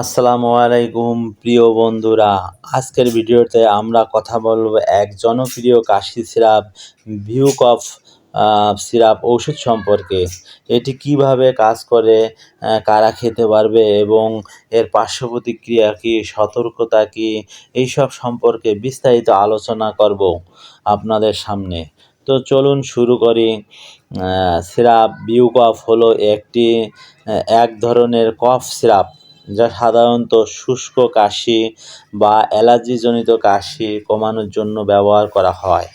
আসসালামু আলাইকুম, প্রিয় বন্ধুরা। আজকের ভিডিওতে আমরা কথা বলব এক জনপ্রিয় কাশি সিরাপ ভিউ কফ সিরাপ ওষুধ সম্পর্কে। এটি কীভাবে কাজ করে কারা খেতে পারবে এবং এর পার্শ্ব প্রতিক্রিয়া কী, সতর্কতা কী, এইসব সম্পর্কে বিস্তারিত আলোচনা করব আপনাদের সামনে। তো চলুন শুরু করি। সিরাপ ভিউ কফ হলো একটি এক ধরনের কফ সিরাপ। যা সাধারণত শুষ্ক কাশি বা অ্যালার্জিজনিত কাশি কমানোর জন্য ব্যবহার করা হয়।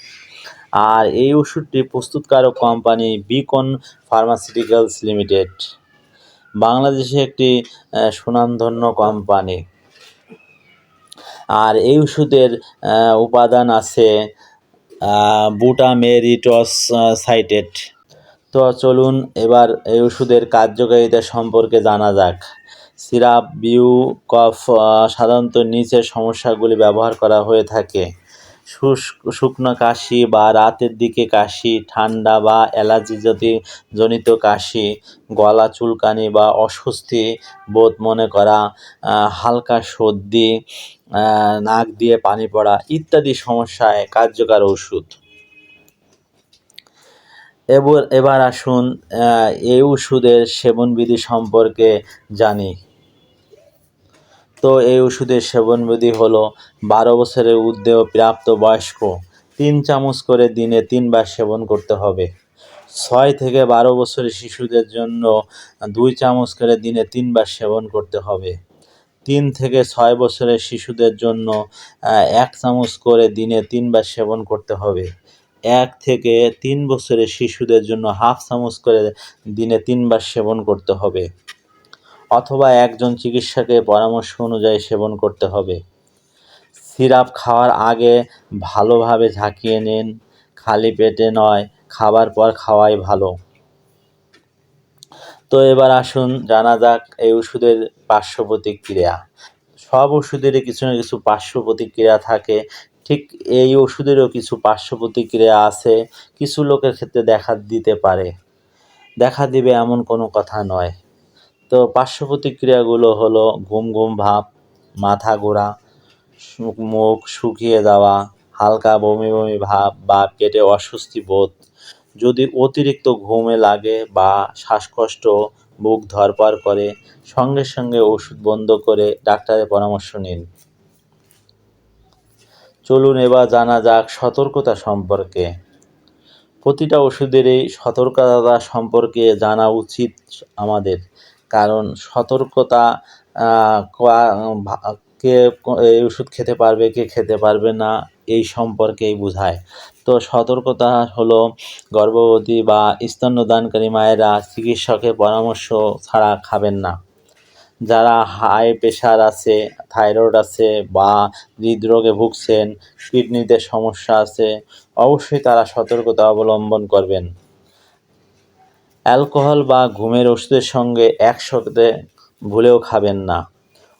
আর এই ওষুধটি প্রস্তুতকারক কোম্পানি বিকন ফার্মাসিউটিক্যালস লিমিটেড। বাংলাদেশে একটি সুনামধন্য কোম্পানি। আর এই ওষুধের উপাদান আছে বুটামেরিটস সাইটেট। তো চলুন এবার এই ওষুধের কার্যকারিতা সম্পর্কে জানা যাক। সিরাপ, বিউ, কফ সাধারণত নিচের সমস্যাগুলি ব্যবহার করা হয়ে থাকে। শুকনো কাশি বা রাতের দিকে কাশি, ঠান্ডা বা অ্যালার্জি যদি জনিত কাশি, গলা চুলকানি বা অস্বস্তি বোধ মনে করা হালকা সর্দি নাক দিয়ে পানি পড়া ইত্যাদি সমস্যায় কার্যকর ওষুধ। এবার এবার আসুন এই ওষুধের সেবনবিধি সম্পর্কে জানি। তো এই ওষুধের সেবনবিধি হলো বারো বছরের ঊর্ধ্বে প্রাপ্ত বয়স্ক, তিন চামচ করে দিনে তিনবার সেবন করতে হবে। ছয় থেকে বারো বছরের শিশুদের জন্য দুই চামচ করে দিনে তিনবার সেবন করতে হবে। তিন থেকে ছয় বছরের শিশুদের জন্য এক চামচ করে দিনে তিনবার সেবন করতে হবে। এক থেকে তিন বছরের শিশুদের জন্য হাফ চামচ করে দিনে তিনবার সেবন করতে হবে। অথবা একজন চিকিৎসকের পরামর্শ অনুযায়ী সেবন করতে হবে। সিরাপ খাওয়ার আগে ভালোভাবে ঝাঁকিয়ে নিন। খালি পেটে নয়, খাবার পর খাওয়াই ভালো। তো এবার আসুন, জানা যাক এই ওষুধের পার্শ্ব প্রতিক্রিয়া। সব ওষুধেরই কিছু না কিছু পার্শ্ব প্রতিক্রিয়া থাকে। ঠিক এই ওষুধেরও কিছু পার্শ্ব প্রতিক্রিয়া আছে। কিছু লোকের ক্ষেত্রে দেখা দিতে পারে। দেখা দিবে এমন কোনো কথা নয়। তো পার্শ্ব প্রতিক্রিয়াগুলো হলো ঘুম ঘুম ভাব, মাথা ঘোরা মুখ শুকিয়ে যাওয়া, হালকা বমি বমি ভাব বা পেটে অস্বস্তি বোধ। যদি অতিরিক্ত ঘুমে লাগে বা শ্বাসকষ্ট, বুক ধরপড় করে, সঙ্গে সঙ্গে ওষুধ বন্ধ করে ডাক্তারের পরামর্শ নিন। চলুন এবার জানা যাক সতর্কতা সম্পর্কে। প্রতিটা ওষুধেরই সতর্কতা সম্পর্কে জানা উচিত আমাদের। কারণ সতর্কতা কে, এই ওষুধ খেতে পারবে, কে খেতে পারবে না, এই সম্পর্কেই বোঝায়। তো সতর্কতা হলো গর্ভবতী বা স্তন্যদানকারী মায়েরা চিকিৎসকের পরামর্শ ছাড়া খাবেন না। যারা হাই প্রেশার আছে, থাইরয়েড আছে বা হৃদরোগে ভুগছেন, কিডনিতে সমস্যা আছে, অবশ্যই তারা সতর্কতা অবলম্বন করবেন। অ্যালকোহল বা ঘুমের ওষুধের সঙ্গে একসাথে ভুলেও খাবেন না।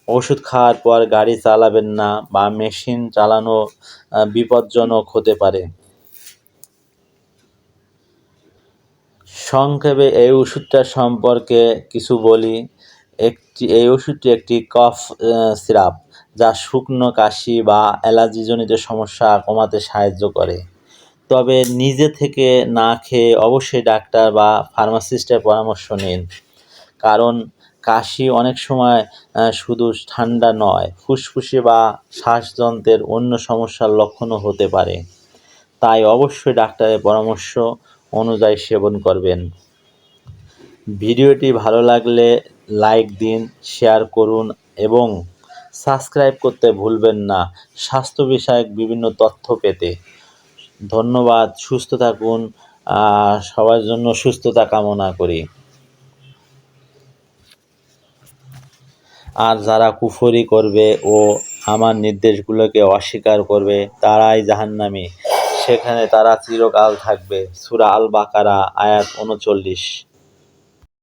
ওষুধ খাওয়ার পর গাড়ি চালাবেন না বা মেশিন চালানো বিপজ্জনক হতে পারে। সংক্ষেপে এই ওষুধটা সম্পর্কে কিছু বলি। একটি, এই ওষুধটি একটি কফ সিরাপ যা শুকনো কাশি বা অ্যালার্জিজনিত সমস্যা কমাতে সাহায্য করে। তবে নিজে থেকে না খেয়ে অবশ্যই ডাক্তার বা ফার্মাসিস্টের পরামর্শ নিন। কারণ কাশি অনেক সময় শুধু ঠান্ডা নয়, ফুসফুসে বা শ্বাসযন্ত্রের অন্য সমস্যার লক্ষণও হতে পারে। তাই অবশ্যই ডাক্তারের পরামর্শ অনুযায়ী সেবন করবেন। ভিডিওটি ভালো লাগলে লাইক দিন, শেয়ার করুন এবং সাবস্ক্রাইব করতে ভুলবেন না। স্বাস্থ্য বিষয়ক বিভিন্ন তথ্য পেতে। ধন্যবাদ, সুস্থ থাকুন সবার জন্য সুস্থতা কামনা করি। আর যারা কুফরি করবে ও আমার নির্দেশগুলোকে অস্বীকার করবে, তারাই জাহান্নামি। সেখানে তারা চিরকাল থাকবে। সুরা আল বাকারা আয়াত উনচল্লিশ।